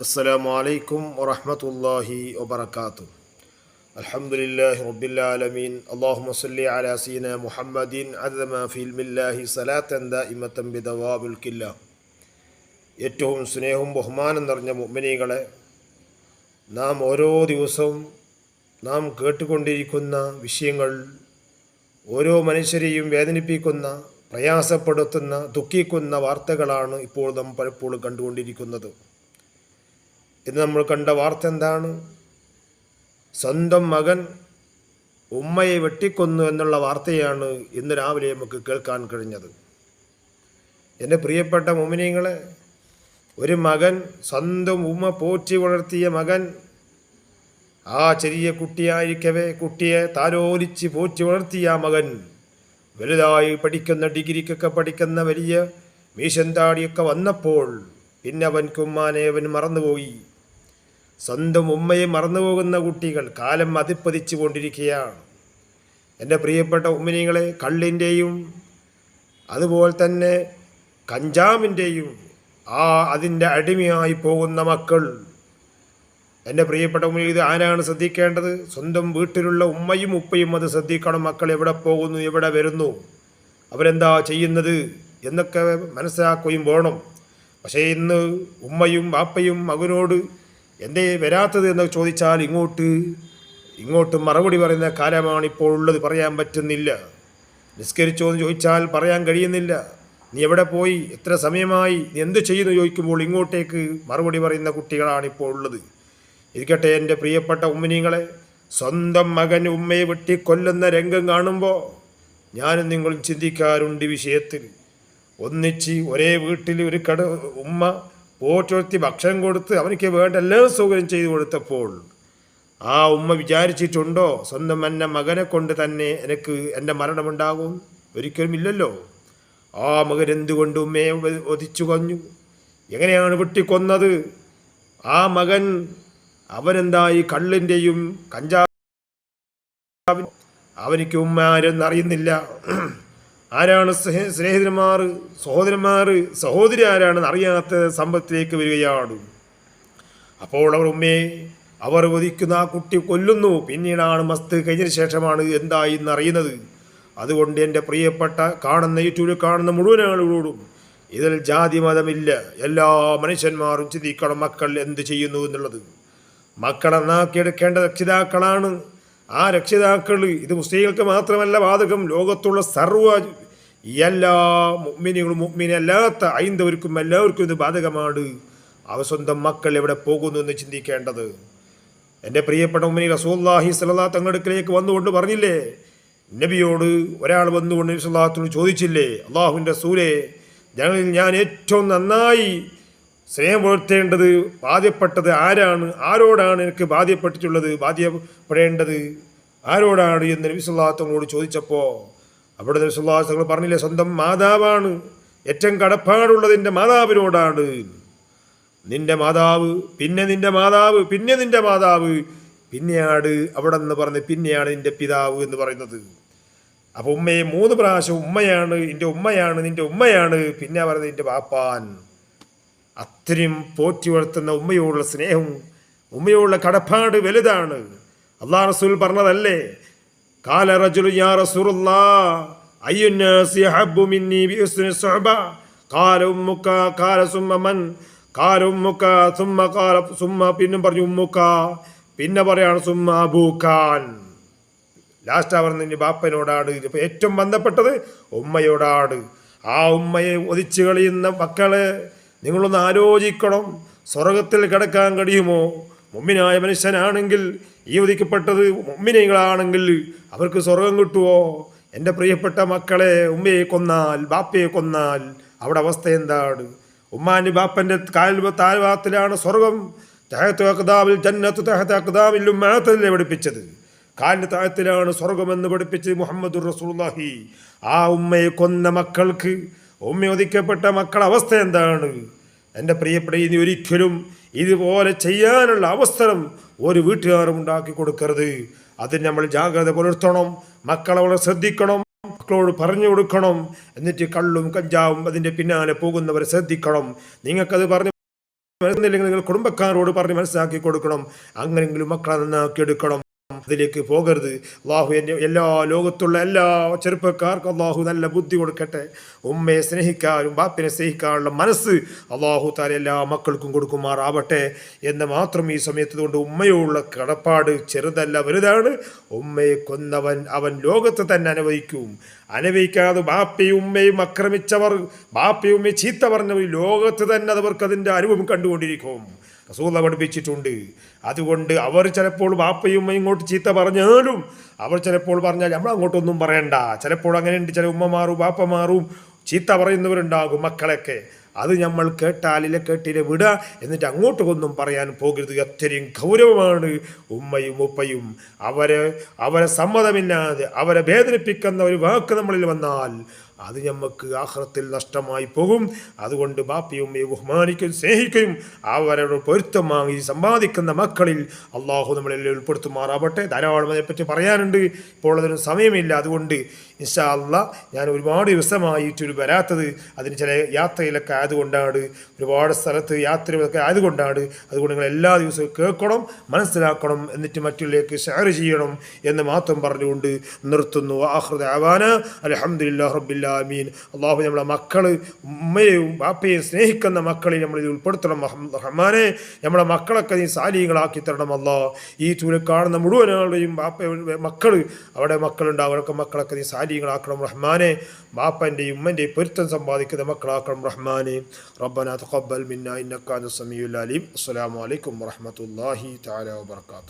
السلام عليكم ورحمة الله وبركاته الحمد لله رب العالمين اللهم صل على سيدنا محمد عدد ما في علم الله صلاة دائمة بدواب الكلة ഏറ്റവും സ്നേഹവും ബഹുമാനം നിറഞ്ഞ മുഅ്മിനീകളെ നാം ഓരോ ദിവസവും നാം കേട്ടുകൊണ്ടിരിക്കുന്ന വിഷയങ്ങൾ ഓരോ മനുഷ്യരെയും വേദനിപ്പിക്കുന്ന പ്രയാസപ്പെടുത്തുന്ന ദുഃഖിക്കുന്ന വാർത്തകളാണ് ഇപ്പോൾ നാം പലപ്പോഴും കണ്ടുകൊണ്ടിരിക്കുന്നത് ഇന്ന് നമ്മൾ കണ്ട വാർത്ത എന്താണ്? സ്വന്തം മകൻ ഉമ്മയെ വെട്ടിക്കൊന്നു എന്നുള്ള വാർത്തയാണ് ഇന്ന് രാവിലെ നമുക്ക് കേൾക്കാൻ കഴിഞ്ഞത്. എന്റെ പ്രിയപ്പെട്ട മുമിനിങ്ങളെ ഒരു മകൻ സ്വന്തം ഉമ്മ പോറ്റി വളർത്തിയ മകൻ ആ ചെറിയ കുട്ടിയായിരിക്കവേ കുട്ടിയെ താരോലിച്ച് പോറ്റി വളർത്തിയ ആ മകൻ വലുതായി പഠിക്കുന്ന ഡിഗ്രിക്കൊക്കെ പഠിക്കുന്ന വലിയ മീശൻ താടിയൊക്കെ വന്നപ്പോൾ പിന്നെ അവൻ കുമ്മാനെ അവൻ മറന്നുപോയി. സ്വന്തം ഉമ്മയെ മറന്നുപോകുന്ന കുട്ടികൾ കാലം അതിപ്പതിച്ചു കൊണ്ടിരിക്കുകയാണ് എന്റെ പ്രിയപ്പെട്ട ഉമ്മിനികളെ കള്ളിന്റെയും അതുപോലെ തന്നെ കഞ്ചാമിന്റെയും ആ അതിന്റെ അടിമയായി പോകുന്ന മക്കൾ. എന്റെ പ്രിയപ്പെട്ട ഉമ്മ ഇത് ആരാണ് ശ്രദ്ധിക്കേണ്ടത്? സ്വന്തം വീട്ടിലുള്ള ഉമ്മയും ഉപ്പയും അത് ശ്രദ്ധിക്കണം. മക്കൾ എവിടെ പോകുന്നു എവിടെ വരുന്നു അവരെന്താ ചെയ്യുന്നത് എന്നൊക്കെ മനസ്സിലാക്കുകയും വേണം. പക്ഷേ ഇന്ന് ഉമ്മയും ബാപ്പയും മകനോട് എന്തേ വരാത്തത് എന്ന് ചോദിച്ചാൽ ഇങ്ങോട്ട്. ഇങ്ങോട്ട് മറുപടി പറയുന്ന കാലമാണ് ഇപ്പോൾ ഉള്ളത് പറയാൻ പറ്റുന്നില്ല. നിസ്കരിച്ചോ എന്ന് ചോദിച്ചാൽ പറയാൻ കഴിയുന്നില്ല. നീ എവിടെ പോയി? എത്ര സമയമായി? നീ എന്ത് ചെയ്യുന്നു? ചോദിക്കുമ്പോൾ ഇങ്ങോട്ടേക്ക് മറുപടി പറയുന്ന കുട്ടികളാണ് ഇപ്പോൾ ഉള്ളത്. ഇരിക്കട്ടെ എന്റെ പ്രിയപ്പെട്ട ഉമ്മിനിങ്ങളെ സ്വന്തം മകൻ ഉമ്മയെ വെട്ടിക്കൊല്ലുന്ന രംഗം കാണുമ്പോൾ ഞാനും നിങ്ങളും ചിന്തിക്കാറുണ്ട് വിഷയത്തിൽ. ഒന്നിച്ച് ഒരേ വീട്ടിൽ ഒരു കട ഉമ്മ പോറ്റുവർത്തി ഭക്ഷണം കൊടുത്ത് അവനിക്ക് വേണ്ട എല്ലാ സൗകര്യം ചെയ്തു കൊടുത്തപ്പോൾ ആ ഉമ്മ വിചാരിച്ചിട്ടുണ്ടോ? സ്വന്തം എന്റെ മകനെ കൊണ്ട് തന്നെ എനിക്ക് എന്റെ മരണമുണ്ടാകും? ഒരിക്കലും ഇല്ലല്ലോ. ആ മകൻ എന്തുകൊണ്ട് ഉമ്മയെ ഒതിച്ചു കൊഞ്ഞു എങ്ങനെയാണ് വെട്ടിക്കൊന്നത് ആ മകൻ അവനെന്തായി? കള്ളിന്റെയും കഞ്ചാവ് അവനിക്ക് ഉമ്മ ആരെന്ന് അറിയുന്നില്ല. ആരാണ് സ്നേ- സ്നേഹിതന്മാർ സഹോദരന്മാർ സഹോദരി ആരാണെന്ന് അറിയാത്ത സമ്പത്തിലേക്ക് വരികയാണ്. അപ്പോൾ അവർ ഉമ്മയെ അവർ വധിക്കുന്ന ആ കുട്ടി കൊല്ലുന്നു. പിന്നീടാണ് മസ്ത് കഴിഞ്ഞതിന് ശേഷമാണ് എന്തായി എന്ന് അറിയുന്നത്. അതുകൊണ്ട് എന്റെ പ്രിയപ്പെട്ട കാണുന്ന യൂട്യൂബിൽ കാണുന്ന മുഴുവൻ ആളുകളോടും ഇതിൽ ജാതി മതമില്ല. എല്ലാ മനുഷ്യന്മാരും ചിന്തിക്കണം മക്കൾ എന്ത് ചെയ്യുന്നു എന്നുള്ളത്. മക്കളെ നാക്കിയെടുക്കേണ്ട രക്ഷിതാക്കളാണ്. ആ രക്ഷിതാക്കൾ ഇത് മുസ്ലിങ്ങൾക്ക് മാത്രമല്ല ബാധകം ലോകത്തുള്ള സർവ എല്ലാ മുഗ്മിനികളും മുഗ്മിനല്ലാത്ത ഐന്തവർക്കും എല്ലാവർക്കും ഇത് ബാധകമാണ്. അവ സ്വന്തം മക്കൾ എവിടെ പോകുന്നു എന്ന് ചിന്തിക്കേണ്ടത്? എന്റെ പ്രിയപ്പെട്ട ഉമ്മിനി റസൂല്ലാഹി സലാ തങ്ങളടുക്കലേക്ക് വന്നുകൊണ്ട് പറഞ്ഞില്ലേ? നബിയോട് ഒരാൾ വന്നുകൊണ്ട് നബി ചോദിച്ചില്ലേ? അള്ളാഹുവിന്റെ സൂര്യ ഞങ്ങളിൽ ഞാൻ ഏറ്റവും നന്നായി സ്നേഹം പുലർത്തേണ്ടത് ബാധ്യപ്പെട്ടത് ആരാണ്? ആരോടാണ് എനിക്ക് ബാധ്യപ്പെട്ടിട്ടുള്ളത്? ബാധ്യപ്പെടേണ്ടത് ആരോടാണ് എന്ന് നബി സല്ലാത്തങ്ങളോട് ചോദിച്ചപ്പോൾ അവിടെ നബി സല്ലാത്തങ്ങൾ പറഞ്ഞില്ലേ സ്വന്തം മാതാവാണ്. ഏറ്റവും കടപ്പാടുള്ളത് എന്റെ മാതാവിനോടാണ്. നിന്റെ മാതാവ് പിന്നെ നിന്റെ മാതാവ് പിന്നെ നിന്റെ മാതാവ്. പിന്നെയാണ് അവിടെ നിന്ന് പറഞ്ഞ് പിന്നെയാണ് നിന്റെ പിതാവ് എന്ന് പറയുന്നത്. അപ്പോൾ ഉമ്മയെ മൂന്ന് പ്രാവശ്യം ഉമ്മയാണ് നിന്റെ ഉമ്മയാണ് നിന്റെ ഉമ്മയാണ്. പിന്നെ പറഞ്ഞത് നിന്റെ വാപ്പാൻ. അത്രയും പോറ്റി വളർത്തുന്ന ഉമ്മയോടുള്ള സ്നേഹവും ഉമ്മയോടുള്ള കടപ്പാട് വലുതാണ്. അള്ളാഹ് റസൂൽ പറഞ്ഞതല്ലേ? കാല റജുലു യാ പിന്നും പറഞ്ഞു ഉമ്മുക്ക പിന്നെ പറയാണ് സുമ്മ അബൂക്കാൻ ലാസ്റ്റ് അവർ നിന്റെ ബാപ്പനോടാണ് ഇപ്പൊ ഏറ്റവും ബന്ധപ്പെട്ടത് ഉമ്മയോടാണ്. ആ ഉമ്മയെ ഒതിച്ചു കളിയുന്ന മക്കളെ നിങ്ങളൊന്ന് ആലോചിക്കണം. സ്വർഗത്തിൽ കിടക്കാൻ കഴിയുമോ? മുമ്മിനായ മനുഷ്യനാണെങ്കിൽ ഈ ഒതുക്കപ്പെട്ടത് മുമ്മിനകളാണെങ്കിൽ അവർക്ക് സ്വർഗം കിട്ടുമോ എന്റെ പ്രിയപ്പെട്ട മക്കളെ ഉമ്മയെ കൊന്നാൽ ബാപ്പയെ കൊന്നാൽ അവിടെ അവസ്ഥ എന്താണ്? ഉമ്മാന്റെ ബാപ്പന്റെ കാൽ താഴ്വാത്തിലാണ് സ്വർഗം. തഹത്ത് അക്താവിൽ ജന്നത്ത് തഹത്ത് അക്താവിൽ ഉമ്മാത്തല്ലേ പഠിപ്പിച്ചത്? കാലിന്റെ താഴത്തിലാണ് സ്വർഗമെന്ന് പഠിപ്പിച്ച് മുഹമ്മദ് റസൂലുള്ളാഹി. ആ ഉമ്മയെ കൊന്ന മക്കൾക്ക് ഉമ്മ ഒതുക്കപ്പെട്ട മക്കളുടെ അവസ്ഥ എന്താണ്? എന്റെ പ്രിയപ്പെട്ട ഇനി ഒരിക്കലും ഇതുപോലെ ചെയ്യാനുള്ള അവസരം ഒരു വീട്ടുകാരും ഉണ്ടാക്കി കൊടുക്കരുത്. അതിന് നമ്മൾ ജാഗ്രത പുലർത്തണം മക്കളെ വളരെ ശ്രദ്ധിക്കണം മക്കളോട് പറഞ്ഞു കൊടുക്കണം. എന്നിട്ട് കള്ളും കഞ്ചാവും അതിന്റെ പിന്നാലെ പോകുന്നവരെ ശ്രദ്ധിക്കണം. നിങ്ങൾക്കത് പറഞ്ഞു നിങ്ങൾ കുടുംബക്കാരോട് പറഞ്ഞ് മനസ്സിലാക്കി കൊടുക്കണം. അങ്ങനെങ്കിലും മക്കളെ നന്നാക്കി എടുക്കണം അതിലേക്ക് പോകരുത്. അള്ളാഹു എന്റെ എല്ലാ ലോകത്തുള്ള എല്ലാ ചെറുപ്പക്കാർക്കും അള്ളാഹു നല്ല ബുദ്ധി കൊടുക്കട്ടെ. ഉമ്മയെ സ്നേഹിക്കാനും ബാപ്പിനെ സ്നേഹിക്കാനുള്ള മനസ്സ് അള്ളാഹു താല എല്ലാ മക്കൾക്കും കൊടുക്കുമാറാവട്ടെ എന്ന് മാത്രം ഈ സമയത്ത് കൊണ്ട് ഉമ്മയോടുള്ള കടപ്പാട് ചെറുതല്ല വലുതാണ്. ഉമ്മയെ കൊന്നവൻ അവൻ ലോകത്ത് തന്നെ അനുവദിക്കും. അനുവദിക്കാതെ ബാപ്പയും ഉമ്മയും ആക്രമിച്ചവർ ബാപ്പയും ഉമ്മയും ചീത്ത പറഞ്ഞവർ ലോകത്ത് തന്നെ അവർക്ക് അതിന്റെ അനുഭവം കണ്ടുകൊണ്ടിരിക്കും. റസൂല പഠിപ്പിച്ചിട്ടുണ്ട്. അതുകൊണ്ട് അവർ ചിലപ്പോൾ ബാപ്പയും ഇങ്ങോട്ട് ചീത്ത പറഞ്ഞാലും അവർ ചിലപ്പോൾ പറഞ്ഞാൽ നമ്മൾ അങ്ങോട്ടൊന്നും പറയണ്ട. ചിലപ്പോൾ അങ്ങനെയുണ്ട്. ചില ഉമ്മമാറും ബാപ്പമാറും ചീത്ത പറയുന്നവരുണ്ടാകും മക്കളൊക്കെ അത് നമ്മൾ കേട്ടാലിലെ കേട്ടിലെ വിടുക എന്നിട്ട് അങ്ങോട്ട് ഒന്നും പറയാൻ പോകരുത്. അത്രയും ഗൗരവമാണ് ഉമ്മയും ഉപ്പയും. അവരെ അവരെ സമ്മതമില്ലാതെ അവരെ വേദനിപ്പിക്കുന്ന ഒരു വാക്ക് നമ്മളിൽ വന്നാൽ അത് നമുക്ക് ആഹ്റത്തിൽ നഷ്ടമായി പോകും. അതുകൊണ്ട് ബാപ്പയും ബഹുമാനിക്കും സ്നേഹിക്കുകയും അവരോട് പൊരുത്തം വാങ്ങി സമ്പാദിക്കുന്ന മക്കളിൽ അള്ളാഹു നമ്മളെല്ലാം ഉൾപ്പെടുത്തുമാറാവട്ടെ. ധാരാളം അതിനെപ്പറ്റി പറയാനുണ്ട്. ഇപ്പോൾ അതിന് സമയമില്ല. അതുകൊണ്ട് ഇൻഷാ അല്ലാ ഞാൻ ഒരുപാട് ദിവസമായിട്ട് വരാത്തത് അതിന് ചില യാത്രയിലൊക്കെ ആയതുകൊണ്ടാണ് ഒരുപാട് സ്ഥലത്ത് യാത്രകളൊക്കെ ആയതുകൊണ്ടാണ്. അതുകൊണ്ട് നിങ്ങൾ എല്ലാ ദിവസവും കേൾക്കണം മനസ്സിലാക്കണം എന്നിട്ട് മറ്റുള്ളവർക്ക് ഷെയർ ചെയ്യണം എന്ന് മാത്രം പറഞ്ഞുകൊണ്ട് നിർത്തുന്നു. ആഹൃദ ആവാന അലഹമുല്ലാ റബ്ബില്ലാമീൻ അള്ളാഹു നമ്മളെ മക്കൾ ഉമ്മയെയും ബാപ്പയെയും സ്നേഹിക്കുന്ന മക്കളെ നമ്മളിൽ ഉൾപ്പെടുത്തണം. റഹ്മ- റഹ്മാനെ നമ്മളെ മക്കളൊക്കെ നീ സാലികളാക്കി തരണം അല്ലാ. ഈ ചൂല കാണുന്ന മുഴുവൻ ബാപ്പ മക്കൾ അവിടെ മക്കളുണ്ടാവും അവരൊക്കെ മക്കളൊക്കെ നീ സാലികളാക്കണം റഹ്മാനെ. ബാപ്പന്റെയും ഉമ്മന്റെയും പൊരുത്തം സമ്പാദിക്കുന്ന മക്കളാക്കണം റഹ്മാനെ. റബ്ബന തഖബ്ബൽ മിന്ന ഇന്നക അൻത സമീഉൽ അലീം. അസ്സലാമു അലൈക്കും വറഹ്മത്തുള്ളാഹി തആല വബറകാതുഹു.